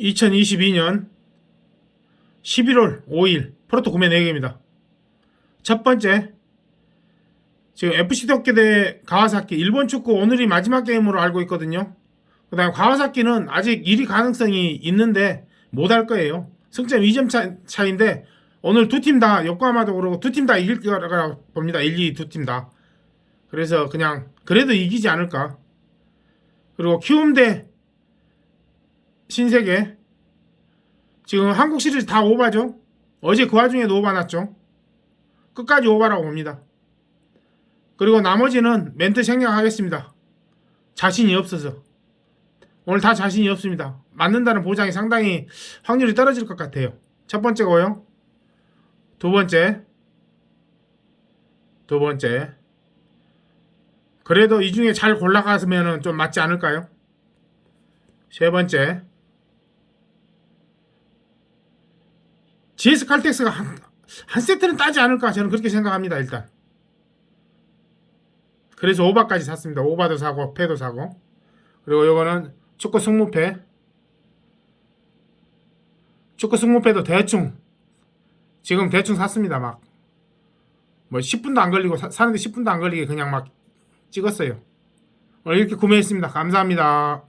2022년 11월 5일 프로토 구매 4개입니다. 첫 번째 지금 FC 도쿄 대 가와사키 일본 축구 오늘이 마지막 게임으로 알고 있거든요. 그 다음에 가와사키는 아직 1위 가능성이 있는데 못 할 거예요. 승점 2점 차, 차인데 오늘 두 팀 다 요코하마도 그러고 두 팀 다 이길 거라고 봅니다. 1, 2 두 팀 다. 그래서 그냥 그래도 이기지 않을까. 그리고 키움 대 신세계 지금 한국 시리즈 다 오바죠. 어제 그 와중에도 오바 났죠. 끝까지 오바라고 봅니다. 그리고 나머지는 멘트 생략하겠습니다. 자신이 없어서 오늘 다 자신이 없습니다. 맞는다는 보장이 상당히 확률이 떨어질 것 같아요. 첫 번째고요. 두 번째, 두 번째. 그래도 이 중에 잘 골라가면 좀 맞지 않을까요? 세 번째. GS 칼텍스가 한, 한 세트는 따지 않을까 저는 그렇게 생각합니다 일단. 그래서 오바까지 샀습니다. 오바도 사고 패도 사고. 그리고 요거는 축구 승무패. 축구 승무패도 대충 지금 대충 샀습니다 막. 뭐 10분도 안 걸리고 사, 사는데 10분도 안 걸리게 그냥 막 찍었어요. 오늘 이렇게 구매했습니다. 감사합니다